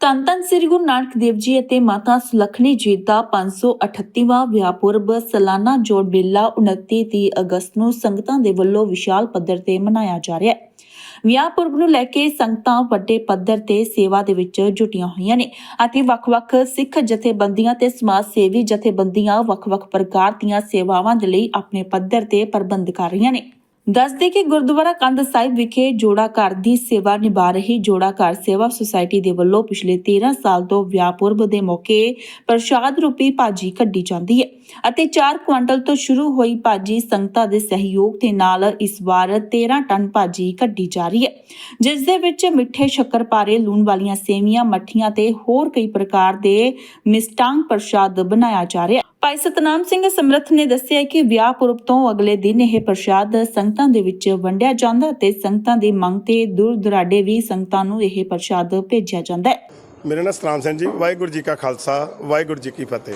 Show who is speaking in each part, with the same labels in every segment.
Speaker 1: ਧੰਨ ਸ੍ਰੀ ਗੁਰੂ ਨਾਨਕ ਦੇਵ ਜੀ ਅਤੇ ਮਾਤਾ ਸੁਲੱਖਣੀ ਜੀ ਦਾ 538ਵਾਂ ਵਿਆਹਪੁਰਬ ਸਾਲਾਨਾ ਜੋੜ ਮੇਲਾ 29 30 ਅਗਸਤ ਨੂੰ ਸੰਗਤਾਂ ਦੇ ਵੱਲੋਂ ਵਿਸ਼ਾਲ ਪੱਧਰ ਤੇ ਮਨਾਇਆ ਜਾ ਰਿਹਾ ਹੈ। ਵਿਆਹ ਪੁਰਬ ਨੂੰ ਲੈ ਕੇ ਸੰਗਤਾਂ ਵੱਡੇ ਪੱਧਰ ਤੇ ਸੇਵਾ ਦੇ ਵਿੱਚ ਜੁਟੀਆਂ ਹੋਈਆਂ ਨੇ ਅਤੇ ਵੱਖ-ਵੱਖ ਸਿੱਖ ਜਥੇਬੰਦੀਆਂ ਤੇ ਸਮਾਜ ਸੇਵੀ ਜਥੇਬੰਦੀਆਂ ਵੱਖ-ਵੱਖ ਪ੍ਰਕਾਰ ਦੀਆਂ ਸੇਵਾਵਾਂ ਦੇ ਲਈ ਆਪਣੇ ਪੱਧਰ ਤੇ ਪ੍ਰਬੰਧ ਕਰ ਰਹੀਆਂ ਨੇ। ਦੱਸਦੇ ਕਿ ਗੁਰਦੁਆਰਾ ਕੰਧ ਸਾਹਿਬ ਵਿਖੇ ਜੋੜਾ ਘਰ ਦੀ ਸੇਵਾ ਨਿਭਾ ਰਹੀ ਜੋੜਾ ਘਰ ਸੇਵਾ ਸੁਸਾਇਟੀ ਦੇ ਵੱਲੋਂ ਪਿਛਲੇ 13 ਸਾਲ ਤੋਂ ਵਿਆਹ ਪੁਰਬ ਦੇ ਮੌਕੇ ਪ੍ਰਸ਼ਾਦ ਰੂਪੀ ਭਾਜੀ ਕੱਢੀ ਜਾਂਦੀ ਹੈ ਅਤੇ 4 ਕੁਇੰਟਲ ਤੋਂ ਸ਼ੁਰੂ ਹੋਈ ਭਾਜੀ ਸੰਗਤਾਂ ਦੇ ਸਹਿਯੋਗ ਦੇ ਨਾਲ ਇਸ ਵਾਰ 13 ਟਨ ਭਾਜੀ ਕੱਢੀ ਜਾ ਰਹੀ ਹੈ, ਜਿਸ ਦੇ ਵਿੱਚ ਮਿੱਠੇ ਸ਼ੱਕਰਪਾਰੇ ਲੂਣ ਵਾਲੀਆਂ ਸੇਵੀਆਂ, ਮੱਠੀਆਂ ਤੇ ਹੋਰ ਕਈ ਪ੍ਰਕਾਰ ਦੇ ਮਿਸਟਾਂਗ ਪ੍ਰਸ਼ਾਦ ਬਣਾਇਆ ਜਾ ਰਿਹਾ ਭਾਈ ਸਤਨਾਮ ਸਿੰਘ ਸਮਰਥ ਨੇ ਦੱਸਿਆ ਕਿ ਵਿਆਹ ਪੁਰਬ ਤੋਂ ਅਗਲੇ ਦਿਨ ਇਹ ਪ੍ਰਸ਼ਾਦ ਸੰਗਤਾਂ ਦੇ ਵਿੱਚ ਵੰਡਿਆ ਜਾਂਦਾ ਤੇ ਸੰਗਤਾਂ ਦੀ ਮੰਗ ਤੇ ਦੂਰ ਦੁਰਾਡੇ ਵੀ ਸੰਗਤਾਂ ਨੂੰ ਇਹ ਪ੍ਰਸ਼ਾਦ ਭੇਜਿਆ ਜਾਂਦਾ ਹੈ।
Speaker 2: ਮੇਰਾ ਨਾਮ ਸਤਨਾਮ ਸਿੰਘ ਜੀ, ਵਾਹਿਗੁਰੂ ਜੀ ਕਾ ਖਾਲਸਾ, ਵਾਹਿਗੁਰੂ ਜੀ ਕੀ ਫਤਿਹ।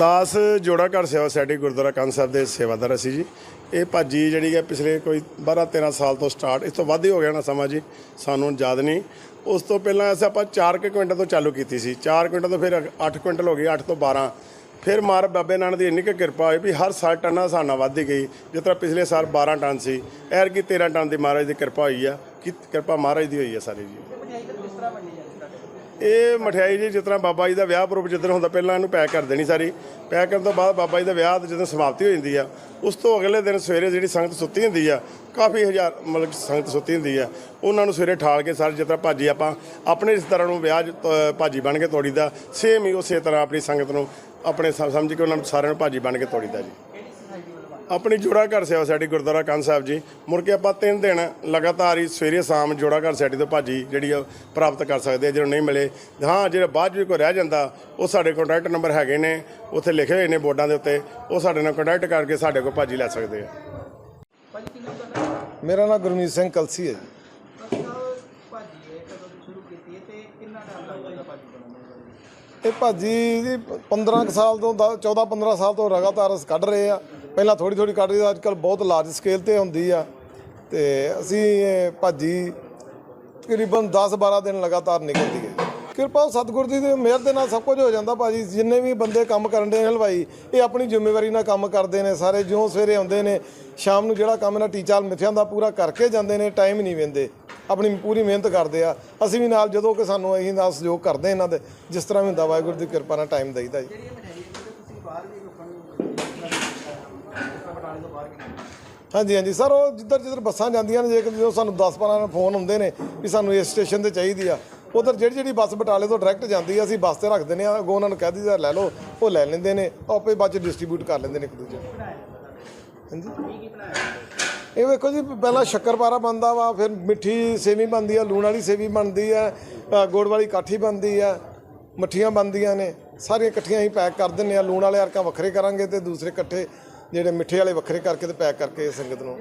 Speaker 2: ਦਾਸ ਜੋੜਾ ਘਰ ਸੇਵਾ ਸੋਸਾਇਟੀ ਗੁਰਦੁਆਰਾ ਕੰਨ ਸਾਹਿਬ ਦੇ ਸੇਵਾਦਾਰ ਅਸੀਂ ਜੀ। ਇਹ ਭਾਜੀ ਜਿਹੜੀ ਹੈ ਪਿਛਲੇ ਕੋਈ 12 13 ਸਾਲ ਤੋਂ ਸਟਾਰਟ ਇਸ ਤੋਂ ਵੱਧ ਹੀ ਹੋ ਗਿਆ ਨਾ ਸਮਾਂ ਜੀ, ਸਾਨੂੰ ਯਾਦ ਨਹੀਂ। ਉਸ ਤੋਂ ਪਹਿਲਾਂ ਅਸੀਂ ਆਪਾਂ 4 ਕੁਇੰਟਲ ਤੋਂ ਚਾਲੂ ਕੀਤੀ ਸੀ। 4 ਕੁਇੰਟਲ ਤੋਂ ਫਿਰ 8 ਕੁਇੰਟਲ ਹੋ ਗਈ 8 ਤੋਂ 12 ਫਿਰ ਮਾਰ ਬਾਬੇ ਨਾਨਕ ਦੀ ਇੰਨੀ ਕੁ ਕਿਰਪਾ ਹੋਈ ਵੀ ਹਰ ਸਾਲ ਟਨਾਂ ਸਾਨਾ ਵੱਧਦੀ ਗਈ। ਜਿਸ ਤਰ੍ਹਾਂ ਪਿਛਲੇ ਸਾਲ 12 ਟਨ ਸੀ ਐਰ ਕੀ 13 ਟਨ ਦੀ ਮਹਾਰਾਜ ਦੀ ਕਿਰਪਾ ਹੋਈ ਆ। ਕਿ ਕਿਰਪਾ ਮਹਾਰਾਜ ਦੀ ਹੋਈ ਆ ਸਾਰੀ ਜੀ। ਇਹ ਮਠਿਆਈ ਜੀ ਜਿਸ ਤਰ੍ਹਾਂ ਬਾਬਾ ਜੀ ਦਾ ਵਿਆਹ ਪੁਰਬ ਜਿੱਦਣ ਹੁੰਦਾ ਪਹਿਲਾਂ ਇਹਨੂੰ ਪੈਕ ਕਰ ਦੇਣੀ ਸਾਰੀ। ਪੈਕ ਕਰਨ ਤੋਂ ਬਾਅਦ ਬਾਬਾ ਜੀ ਦਾ ਵਿਆਹ ਤੇ ਜਦੋਂ ਸਮਾਪਤੀ ਹੋ ਜਾਂਦੀ ਆ ਉਸ ਤੋਂ ਅਗਲੇ ਦਿਨ ਸਵੇਰੇ ਜਿਹੜੀ ਸੰਗਤ ਸੁੱਤੀ ਹੁੰਦੀ ਆ ਕਾਫੀ ਹਜ਼ਾਰ ਮਤਲਬ ਸੰਗਤ ਸੁੱਤੀ ਹੁੰਦੀ ਆ ਉਹਨਾਂ ਨੂੰ ਸਵੇਰੇ ਠਾਲ ਕੇ ਸਾਰੇ ਜਿਸ ਤਰ੍ਹਾਂ ਭਾਜੀ ਆਪਾਂ ਆਪਣੇ ਰਿਸ਼ਤੇਦਾਰਾਂ ਨੂੰ ਵਿਆਹ 'ਚ, ਅ, ਭਾਜੀ ਬਣ ਕੇ ਤੋੜੀਦਾ ਸੇਮ ਹੀ ਉਸੇ ਤਰ੍ਹਾਂ ਆਪਣੀ ਸੰਗਤ ਨੂੰ ਆਪਣੇ ਸਮ- ਸਮਝ ਕੇ ਉਹਨਾਂ ਨੂੰ ਸਾਰਿਆਂ ਨੂੰ ਭਾਜੀ ਬਣ ਕੇ ਤੋੜੀਦਾ ਜੀ। ਆਪਣੀ ਜੋੜਾ ਘਰ ਸੇਵਾ ਸਾਡੀ ਗੁਰਦੁਆਰਾ ਕੰਨ ਸਾਹਿਬ ਜੀ। ਮੁੜ ਕੇ ਆਪਾਂ ਤਿੰਨ ਦਿਨ ਲਗਾਤਾਰ ਹੀ ਸਵੇਰੇ ਸ਼ਾਮ ਜੋੜਾ ਘਰ ਸਾਡੀ ਤੋਂ ਭਾਜੀ ਜਿਹੜੀ ਆ ਪ੍ਰਾਪਤ ਕਰ ਸਕਦੇ ਆ, ਜਦੋਂ ਨਹੀਂ ਮਿਲੇ। ਹਾਂ, ਜਿਹੜਾ ਬਾਅਦ 'ਚ ਵੀ ਕੋਈ ਰਹਿ ਜਾਂਦਾ, ਉਹ ਸਾਡੇ ਕੰਟੈਕਟ ਨੰਬਰ ਹੈਗੇ ਨੇ, ਉੱਥੇ ਲਿਖੇ ਹੋਏ ਨੇ ਬੋਰਡਾਂ ਦੇ ਉੱਤੇ। ਉਹ ਸਾਡੇ ਨਾਲ ਕੰਟੈਕਟ ਕਰਕੇ ਸਾਡੇ ਕੋਲ ਭਾਜੀ ਲੈ ਸਕਦੇ ਆ।
Speaker 3: ਮੇਰਾ ਨਾਮ ਗੁਰਮੀਤ ਸਿੰਘ ਕਲਸੀ ਹੈ ਜੀ।
Speaker 4: ਇਹ ਭਾਜੀ
Speaker 3: ਜੀ 15 ਕੁ ਸਾਲ ਤੋਂ 14 15 ਸਾਲ ਤੋਂ ਲਗਾਤਾਰ ਅਸੀਂ ਕੱਢ ਰਹੇ ਆ। ਪਹਿਲਾਂ ਥੋੜੀ ਥੋੜੀ ਕੱਢ ਰਹੀ ਅੱਜ ਕੱਲ ਬਹੁਤ ਲਾਰਜ ਸਕੇਲ ਤੇ ਹੁੰਦੀ ਆ। ਤੇ ਅਸੀਂ ਇਹ ਭਾਜੀ ਤਕਰੀਬਨ 10 12 ਦਿਨ ਲਗਾਤਾਰ ਨਿਕਲਦੀ ਹੈ। ਕਿਰਪਾ ਸਤਿਗੁਰ ਜੀ ਦੀ ਮਿਹਰ ਦੇ ਨਾਲ ਸਭ ਕੁਝ ਹੋ ਜਾਂਦਾ ਭਾਜੀ। ਜਿੰਨੇ ਵੀ ਬੰਦੇ ਕੰਮ ਕਰਨ ਦੇ ਹਲਵਾਈ, ਇਹ ਆਪਣੀ ਜ਼ਿੰਮੇਵਾਰੀ ਨਾਲ ਕੰਮ ਕਰਦੇ ਨੇ। ਸਾਰੇ ਜਿਉਂ ਸਵੇਰੇ ਆਉਂਦੇ ਨੇ, ਸ਼ਾਮ ਨੂੰ ਜਿਹੜਾ ਕੰਮ ਇਹਨਾਂ ਟੀਚਾ ਮਿੱਥਿਆਂ ਦਾ ਪੂਰਾ ਕਰਕੇ ਜਾਂਦੇ ਨੇ, ਟਾਈਮ ਨਹੀਂ ਵੇਂਦੇ। ਆਪਣੀ ਪੂਰੀ ਮਿਹਨਤ ਕਰਦੇ ਆ। ਅਸੀਂ ਵੀ ਨਾਲ ਜਦੋਂ ਕਿ ਸਾਨੂੰ ਅਸੀਂ ਨਾਲ ਸਹਿਯੋਗ ਕਰਦੇ ਇਹਨਾਂ ਦੇ, ਜਿਸ ਤਰ੍ਹਾਂ ਵੀ ਹੁੰਦਾ, ਵਾਹਿਗੁਰੂ ਦੀ ਕਿਰਪਾ ਨਾਲ ਟਾਈਮ ਦਈਦਾ ਜੀ। ਹਾਂਜੀ ਹਾਂਜੀ। ਸਰ, ਉਹ ਜਿੱਧਰ ਜਿੱਧਰ ਬੱਸਾਂ ਜਾਂਦੀਆਂ ਨੇ, ਜੇ ਕਿ ਜਦੋਂ ਸਾਨੂੰ 10 12 ਫੋਨ ਹੁੰਦੇ ਨੇ ਵੀ ਸਾਨੂੰ ਇਸ ਸਟੇਸ਼ਨ ਤੇ ਚਾਹੀਦੀ ਆ, ਉਧਰ ਜਿਹੜੀ ਜਿਹੜੀ ਬੱਸ ਬਟਾਲੇ ਤੋਂ ਡਾਇਰੈਕਟ ਜਾਂਦੀ ਆ, ਅਸੀਂ ਬੱਸ ਤੇ ਰੱਖ ਦਿੰਦੇ ਆ। ਅੱਗੋਂ ਉਹਨਾਂ ਨੂੰ ਕਹਿ ਦਈਦਾ, ਲੈ ਲਓ, ਉਹ ਲੈ ਲੈਂਦੇ ਨੇ ਆਪੇ ਬਾਅਦ ਚ ਡਿਸਟ੍ਰੀਬਿਊਟ ਕਰ ਲੈਂਦੇ ਨੇ ਇੱਕ ਦੂਜੇ ਨੂੰ। ਹਾਂਜੀ। ਇਹ ਵੇਖੋ ਜੀ, ਪਹਿਲਾਂ ਸ਼ੱਕਰਪਾਰਾ ਬਣਦਾ ਵਾ, ਫਿਰ ਮਿੱਠੀ ਸੇਵੀ ਬਣਦੀ ਆ, ਲੂਣ ਵਾਲੀ ਸੇਵੀ ਬਣਦੀ ਆ ਗੁੜ ਵਾਲੀ ਕਾਠੀ ਬਣਦੀ ਆ, ਮੱਠੀਆਂ ਬਣਦੀਆਂ ਨੇ, ਸਾਰੀਆਂ ਇਕੱਠੀਆਂ ਹੀ ਪੈਕ ਕਰ ਦਿੰਨੇ ਆ। ਲੂਣ ਵਾਲੇ ਅਰਕਾਂ ਵੱਖਰੇ ਕਰਾਂਗੇ ਤੇ ਦੂਸਰੇ ਇਕੱਠੇ ਜਿਹੜੇ ਮਿੱਠੇ ਵਾਲੇ ਵੱਖਰੇ ਕਰਕੇ ਤੇ ਪੈਕ ਕਰਕੇ ਸੰਗਤ ਨੂੰ।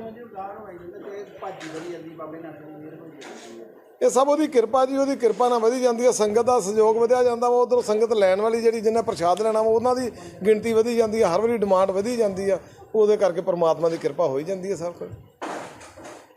Speaker 3: ਇਹ ਸਭ ਉਹਦੀ ਕਿਰਪਾ ਜੀ, ਉਹਦੀ ਕਿਰਪਾ ਨਾਲ ਵਧੀ ਜਾਂਦੀ ਹੈ। ਸੰਗਤ ਦਾ ਸਹਿਯੋਗ ਵਧਿਆ ਜਾਂਦਾ ਵਾ, ਉਧਰੋਂ ਸੰਗਤ ਲੈਣ ਵਾਲੀ ਜਿਹੜੀ ਜਿਹਨੇ ਪ੍ਰਸ਼ਾਦ ਲੈਣਾ ਵਾ, ਉਹਨਾਂ ਦੀ ਗਿਣਤੀ ਵਧੀ ਜਾਂਦੀ ਹੈ। ਹਰ ਵਾਰੀ ਡਿਮਾਂਡ ਵਧੀ ਜਾਂਦੀ ਆ ਉਹਦੇ ਕਰਕੇ ਪਰਮਾਤਮਾ ਦੀ ਕਿਰਪਾ ਹੋਈ ਜਾਂਦੀ ਹੈ ਸਭ। ਕੁਝ